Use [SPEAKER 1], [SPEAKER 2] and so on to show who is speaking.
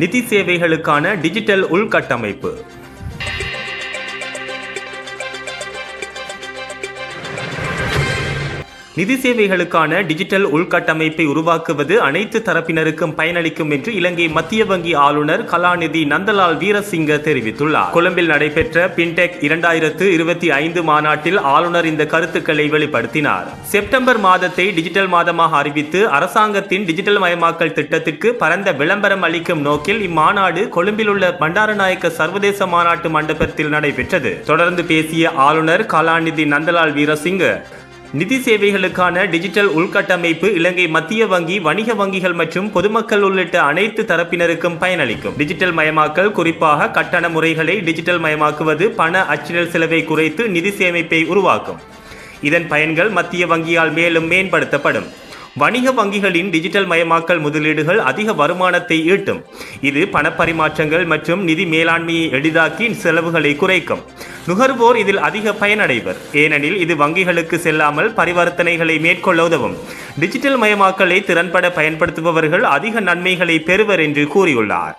[SPEAKER 1] நிதி சேவைகளுக்கான டிஜிட்டல் உள்கட்டமைப்பு. நிதி சேவைகளுக்கான டிஜிட்டல் உள்கட்டமைப்பை உருவாக்குவது அனைத்து தரப்பினருக்கும் பயனளிக்கும் என்று இலங்கை மத்திய வங்கி ஆளுநர் கலாநிதி நந்தலால் வீரசிங்க தெரிவித்துள்ளார். கொழும்பில் நடைபெற்ற பின்டெக் இரண்டாயிரத்து இருபத்தி ஐந்து மாநாட்டில் ஆளுநர் இந்த கருத்துக்களை வெளிப்படுத்தினார். செப்டம்பர் மாதத்தை டிஜிட்டல் மாதமாக அறிவித்து அரசாங்கத்தின் டிஜிட்டல் மயமாக்கல் திட்டத்திற்கு பரந்த விளம்பரம் அளிக்கும் நோக்கில் இம்மாநாடு கொழும்பில் உள்ள பண்டாரநாயக்க சர்வதேச மாநாட்டு மண்டபத்தில் நடைபெற்றது. தொடர்ந்து பேசிய ஆளுநர் கலாநிதி நந்தலால் வீரசிங்க நிதி சேவைகளுக்கான டிஜிட்டல் உள்கட்டமைப்பு இலங்கை மத்திய வங்கி வணிக வங்கிகள் மற்றும் பொதுமக்கள் உள்ளிட்ட அனைத்து தரப்பினருக்கும் பயனளிக்கும். டிஜிட்டல் மயமாக்கல் குறிப்பாக கட்டண முறைகளை டிஜிட்டல் மயமாக்குவது பண அச்சிடல் செலவை குறைத்து நிதி சேமிப்பை உருவாக்கும். இதன் பயன்கள் மத்திய வங்கியால் மேலும் மேம்படுத்தப்படும். வணிக வங்கிகளின் டிஜிட்டல் மயமாக்கல் முதலீடுகள் அதிக வருமானத்தை ஈட்டும். இது பணப்பரிமாற்றங்கள் மற்றும் நிதி மேலாண்மையை எளிதாக்கி செலவுகளை குறைக்கும். நுகர்வோர் இதில் அதிக பயனடைவர். ஏனெனில் இது வங்கிகளுக்கு செல்லாமல் பரிவர்த்தனைகளை மேற்கொள்ள உதவும். டிஜிட்டல் மயமாக்கலை திறன்பட பயன்படுத்துபவர்கள் அதிக நன்மைகளை பெறுவர் என்று கூறியுள்ளார்.